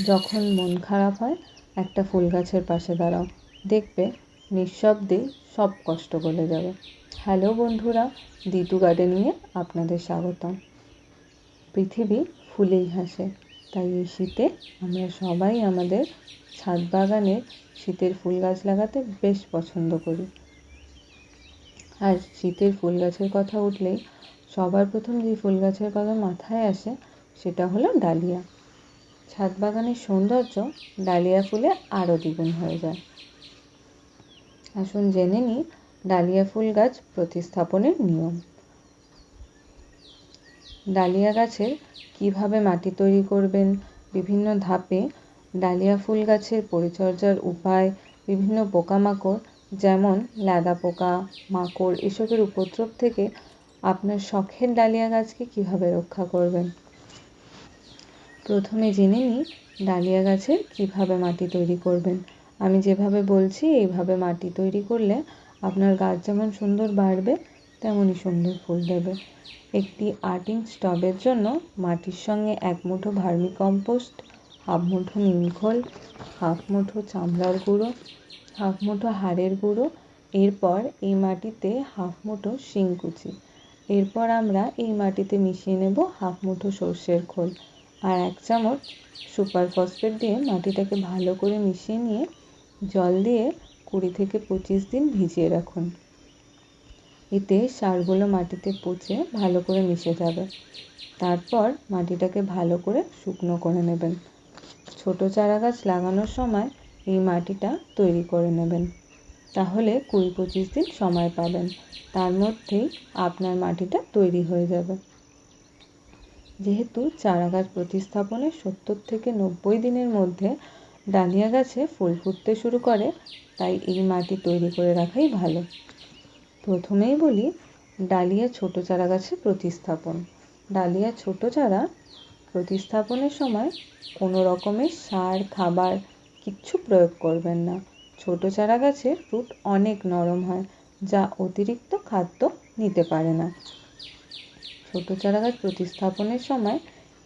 যখন মন খারাপ হয়, একটা ফুল গাছের পাশে দাঁড়াও। দেখবে নিঃশব্দে সব কষ্ট গলে যাবে। হ্যালো বন্ধুরা দিটু গার্ডেনিংয়ে আপনাদের স্বাগতম। পৃথিবী ফুলেই হাসে, তাই এই শীতে আমরা সবাই আমাদের ছাদ বাগানে শীতের ফুল গাছ লাগাতে বেশ পছন্দ করি। আর শীতের ফুল গাছের কথা উঠলেই সবার প্রথম যে ফুল গাছের কথা মাথায় আসে, সেটা হলো ডালিয়া। ছাদ বাগানের সৌন্দর্য ডালিয়া ফুলে আরও দ্বিগুণ হয়ে যায়। আসুন জেনে নিই ডালিয়া ফুল গাছ প্রতিস্থাপনের নিয়ম। ডালিয়া গাছের কীভাবে মাটি তৈরি করবেন, বিভিন্ন ধাপে ডালিয়া ফুল গাছের পরিচর্যার উপায়, বিভিন্ন পোকামাকড় যেমন ল্যাদা পোকা, মাকড় এসবের উপদ্রব থেকে আপনার শখের ডালিয়া গাছকে কীভাবে রক্ষা করবেন? প্রথমে জেনে নিই ডালিয়া গাছের কীভাবে মাটি তৈরি করবেন। আমি যেভাবে বলছি, এইভাবে মাটি তৈরি করলে আপনার গাছ যেমন সুন্দর বাড়বে, তেমনই সুন্দর ফুল দেবে। একটি আট ইঞ্চ টবের জন্য মাটির সঙ্গে এক মুঠো ভার্মি কম্পোস্ট হাফ মুঠো নিমখোল হাফ মুঠো চামড়ার গুঁড়ো, হাফ মুঠো হাড়ের গুঁড়ো, এরপর এই মাটিতে হাফ মুঠো শিংকুচি। এরপর আমরা এই মাটিতে মিশিয়ে নেব হাফ মুঠো সর্ষের খোল। আর এক চামচ সুপার ফসফেট দিয়ে মাটিটাকে ভালো করে মিশিয়ে নিয়ে জল দিয়ে কুড়ি থেকে পঁচিশ দিন ভিজিয়ে রাখুন। এতে সারগুলো মাটিতে পচে ভালো করে মিশে যাবে। তারপর মাটিটাকে ভালো করে শুকনো করে নেবেন। ছোট চারা গাছ লাগানোর সময় এই মাটিটা তৈরি করে নেবেন। তাহলে কুড়ি পঁচিশ দিন সময় পাবেন। তার মধ্যেই আপনার মাটিটা তৈরি হয়ে যাবে। যেহেতু চারা গাছ প্রতিস্থাপনের সত্তর থেকে নব্বই দিনের মধ্যে ডালিয়া গাছে ফুল ফুটতে শুরু করে, তাই এই মাটি তৈরি করে রাখাই ভালো। প্রথমেই বলি, ডালিয়া ছোট চারা গাছে প্রতিস্থাপন। ডালিয়া ছোট চারা প্রতিস্থাপনের সময় কোনো রকমের সার, খাবার কিচ্ছু প্রয়োগ করবেন না। ছোট চারা গাছের রুট অনেক নরম হয়, যা অতিরিক্ত খাদ্য নিতে পারে না। ছোট চারা গাছ প্রতিস্থাপনের সময়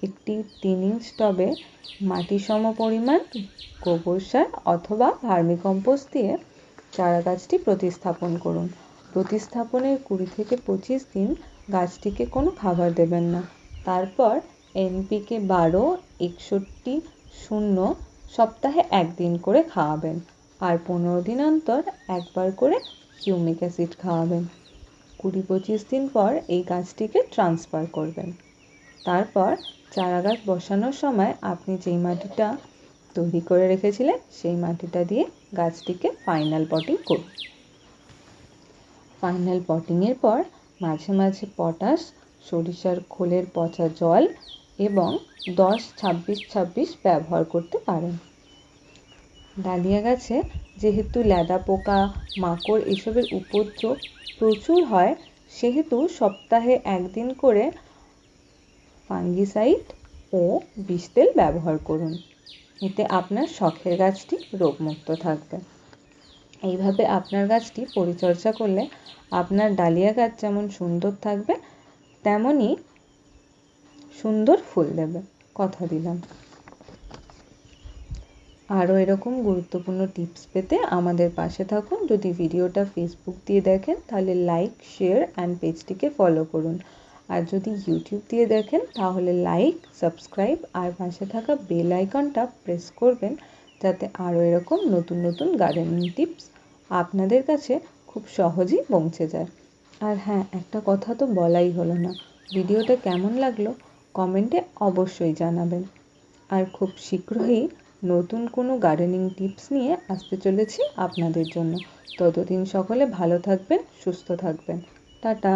একটি তিন ইঞ্চ টবে মাটি সম পরিমাণ গোবর সার অথবা ভার্মিকম্পোস্ট দিয়ে চারা গাছটি প্রতিস্থাপন করুন। প্রতিস্থাপনের কুড়ি থেকে পঁচিশ দিন গাছটিকে কোনো খাবার দেবেন না। তারপর এনপিকে বারো, একষট্টি, শূন্য সপ্তাহে একদিন করে খাওয়াবেন। আর পনেরো দিন অন্তর একবার করে হিউমিক অ্যাসিড খাওয়াবেন। কুড়ি পঁচিশ দিন পর এই গাছটিকে ট্রান্সফার করবেন। তারপর চারা গাছ বসানোর সময় আপনি যেই মাটিটা তৈরি করে রেখেছিলেন, সেই মাটিটা দিয়ে গাছটিকে ফাইনাল পটিং করুন। ফাইনাল পটিংয়ের পর মাঝে মাঝে পটাশ, সরিষার খোলের পচা জল এবং দশ ছাব্বিশ ছাব্বিশ ব্যবহার করতে পারেন। ডালিয়া গাছে যেহেতু ল্যাদা পোকা, মাকড় এসবের উপদ্রব প্রচুর হয়, সেহেতু সপ্তাহে একদিন করে ফাঙ্গিসাইড ও বিষ তেল ব্যবহার করুন। এতে আপনার শখের গাছটি রোগমুক্ত থাকবে। এইভাবে আপনার গাছটি পরিচর্যা করলে আপনার ডালিয়া গাছ যেমন সুন্দর থাকবে, তেমনই সুন্দর ফুল দেবে। কথা দিলাম। আরও এরকম গুরুত্বপূর্ণ টিপস পেতে আমাদের পাশে থাকুন। যদি ভিডিওটা ফেসবুক দিয়ে দেখেন, তাহলে লাইক শেয়ার অ্যান্ড পেজটিকে ফলো করুন। আর যদি ইউটিউব দিয়ে দেখেন, তাহলে লাইক সাবস্ক্রাইব আর পাশে থাকা বেল আইকনটা প্রেস করবেন, যাতে আরও এরকম নতুন নতুন গার্ডেনিং টিপস আপনাদের কাছে খুব সহজেই পৌঁছে যায়। আর হ্যাঁ একটা কথা তো বলাই হলো না। ভিডিওটা কেমন লাগল? কমেন্টে অবশ্যই জানাবেন। আর খুব শীঘ্রই নতুন কোনো গার্ডেনিং টিপস নিয়ে আসতে চলেছি আপনাদের জন্য। ততদিন সকলে ভালো থাকবেন, সুস্থ থাকবেন। টাটা।